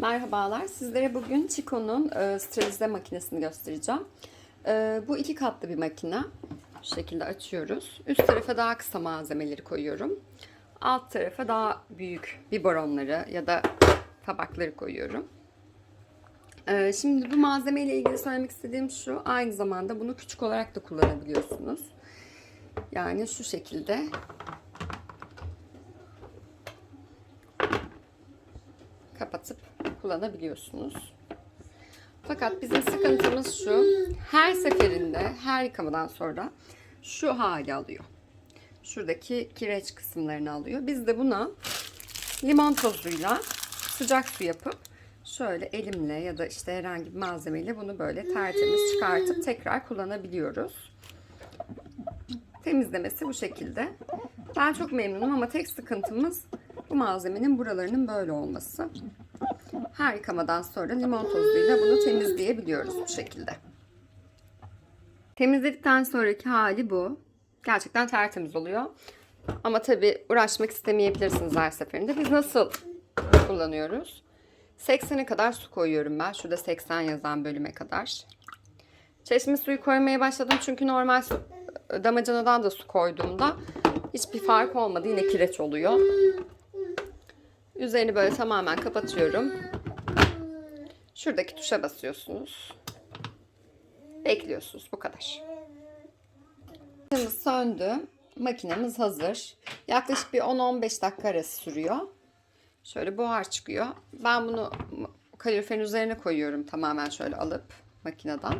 Merhabalar. Sizlere bugün Chico'nun e, sterilize makinesini göstereceğim. E, bu iki katlı bir makine. Şu şekilde açıyoruz. Üst tarafa daha kısa malzemeleri koyuyorum. Alt tarafa daha büyük biberonları ya da tabakları koyuyorum. E, şimdi bu malzeme ile ilgili söylemek istediğim şu. Aynı zamanda bunu küçük olarak da kullanabiliyorsunuz. Yani şu şekilde kapatıp kullanabiliyorsunuz. Fakat bizim sıkıntımız şu. Her seferinde, her yıkamadan sonra şu hali alıyor. Şuradaki kireç kısımlarını alıyor. Biz de buna limon tozuyla sıcak su yapıp şöyle elimle ya da işte herhangi bir malzemeyle bunu böyle tertemiz çıkartıp tekrar kullanabiliyoruz. Temizlemesi bu şekilde. Ben çok memnunum ama tek sıkıntımız bu malzemenin buralarının böyle olması. Her yıkamadan sonra limon tozuyla bunu temizleyebiliyoruz bu şekilde. Temizledikten sonraki hali bu. Gerçekten tertemiz oluyor. Ama tabi uğraşmak istemeyebilirsiniz her seferinde. Biz nasıl kullanıyoruz? 80'e kadar su koyuyorum ben. Şurada 80 yazan bölüme kadar. Çeşme suyu koymaya başladım çünkü normal damacanadan da su koyduğumda hiçbir fark olmadı. Yine kireç oluyor. Üzerini böyle tamamen kapatıyorum. Şuradaki tuşa basıyorsunuz. Bekliyorsunuz. Bu kadar. Makinemiz söndü. Makinemiz hazır. Yaklaşık bir 10-15 dakika arası sürüyor. Şöyle buhar çıkıyor. Ben bunu kaloriferin üzerine koyuyorum tamamen şöyle alıp makineden.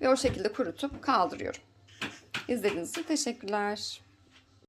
Ve o şekilde kurutup kaldırıyorum. İzlediğiniz için teşekkürler.